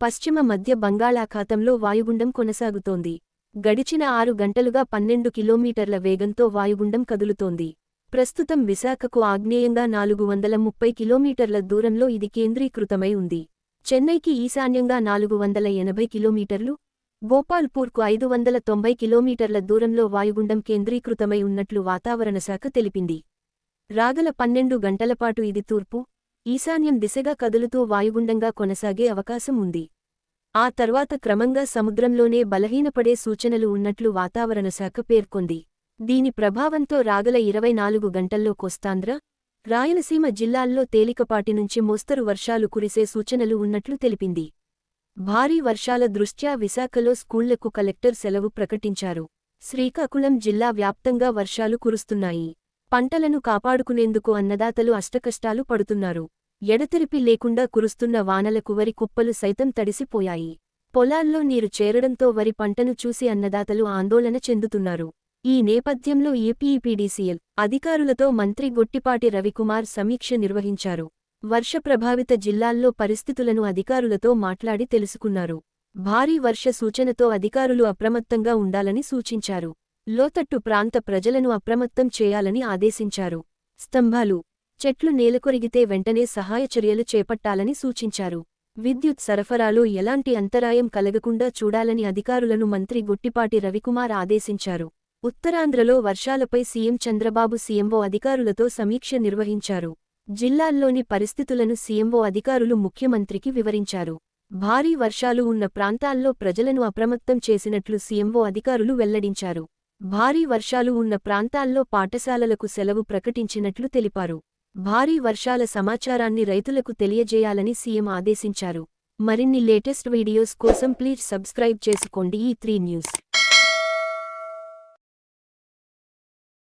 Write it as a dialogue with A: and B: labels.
A: పశ్చిమ మధ్య బంగాళాఖాతంలో వాయుగుండం కొనసాగుతోంది. గడిచిన ఆరు గంటలుగా పన్నెండు కిలోమీటర్ల వేగంతో వాయుగుండం కదులుతోంది. ప్రస్తుతం విశాఖకు ఆగ్నేయంగా నాలుగు వందల ముప్పై కిలోమీటర్ల దూరంలో ఇది కేంద్రీకృతమై ఉంది. చెన్నైకి ఈశాన్యంగా నాలుగు వందల ఎనభై కిలోమీటర్లు గోపాల్పూర్కు ఐదు వందల తొంభై కిలోమీటర్ల దూరంలో వాయుగుండం కేంద్రీకృతమై ఉన్నట్లు వాతావరణ శాఖ తెలిపింది. రాగల పన్నెండు గంటలపాటు ఇది తూర్పు ఈశాన్యం దిశగా కదులుతూ వాయుగుండంగా కొనసాగే అవకాశం ఉంది. ఆ తర్వాత క్రమంగా సముద్రంలోనే బలహీనపడే సూచనలు ఉన్నట్లు వాతావరణ శాఖ పేర్కొంది. దీని ప్రభావంతో రాగల ఇరవై నాలుగు గంటల్లో కోస్తాంధ్ర రాయలసీమ జిల్లాల్లో తేలికపాటి నుంచి మోస్తరు వర్షాలు కురిసే సూచనలు ఉన్నట్లు తెలిపింది. భారీ వర్షాల దృష్ట్యా విశాఖలో స్కూళ్ళకు కలెక్టర్ సెలవు ప్రకటించారు. శ్రీకాకుళం జిల్లా వ్యాప్తంగా వర్షాలు కురుస్తున్నాయి. పంటలను కాపాడుకునేందుకు అన్నదాతలు అష్టకష్టాలు పడుతున్నారు. ఎడతెరిపి లేకుండా కురుస్తున్న వానలకు వరి కుప్పలు సైతం తడిసిపోయాయి. పొలాల్లో నీరు చేరడంతో వరి పంటను చూసి అన్నదాతలు ఆందోళన చెందుతున్నారు. ఈ నేపథ్యంలో ఏపీఈపీడీసీఎల్ అధికారులతో మంత్రి గొట్టిపాటి రవికుమార్ సమీక్ష నిర్వహించారు. వర్ష ప్రభావిత జిల్లాల్లో పరిస్థితులను అధికారులతో మాట్లాడి తెలుసుకున్నారు. భారీ వర్ష సూచనతో అధికారులు అప్రమత్తంగా ఉండాలని సూచించారు. లోతట్టు ప్రాంత ప్రజలను అప్రమత్తం చేయాలని ఆదేశించారు. స్తంభాలు చెట్లు నేలకొరిగితే వెంటనే సహాయ చర్యలు చేపట్టాలని సూచించారు. విద్యుత్ సరఫరాలో ఎలాంటి అంతరాయం కలగకుండా చూడాలని అధికారులను మంత్రి గుట్టిపాటి రవికుమార్ ఆదేశించారు. ఉత్తరాంధ్రలో వర్షాలపై సీఎం చంద్రబాబు సీఎంఓ అధికారులతో సమీక్ష నిర్వహించారు. జిల్లాల్లోని పరిస్థితులను సీఎంఓ అధికారులు ముఖ్యమంత్రికి వివరించారు. భారీ వర్షాలు ఉన్న ప్రాంతాల్లో ప్రజలను అప్రమత్తం చేసినట్లు సీఎంఓ అధికారులు వెల్లడించారు. భారీ వర్షాలు ఉన్న ప్రాంతాల్లో పాఠశాలలకు సెలవు ప్రకటించినట్లు తెలిపారు. భారీ వర్షాల సమాచారాన్ని రైతులకు తెలియజేయాలని సీఎం ఆదేశించారు. మరిన్ని లేటెస్ట్ వీడియోస్ కోసం ప్లీజ్ సబ్స్క్రైబ్ చేసుకోండి ఈ త్రీ న్యూస్.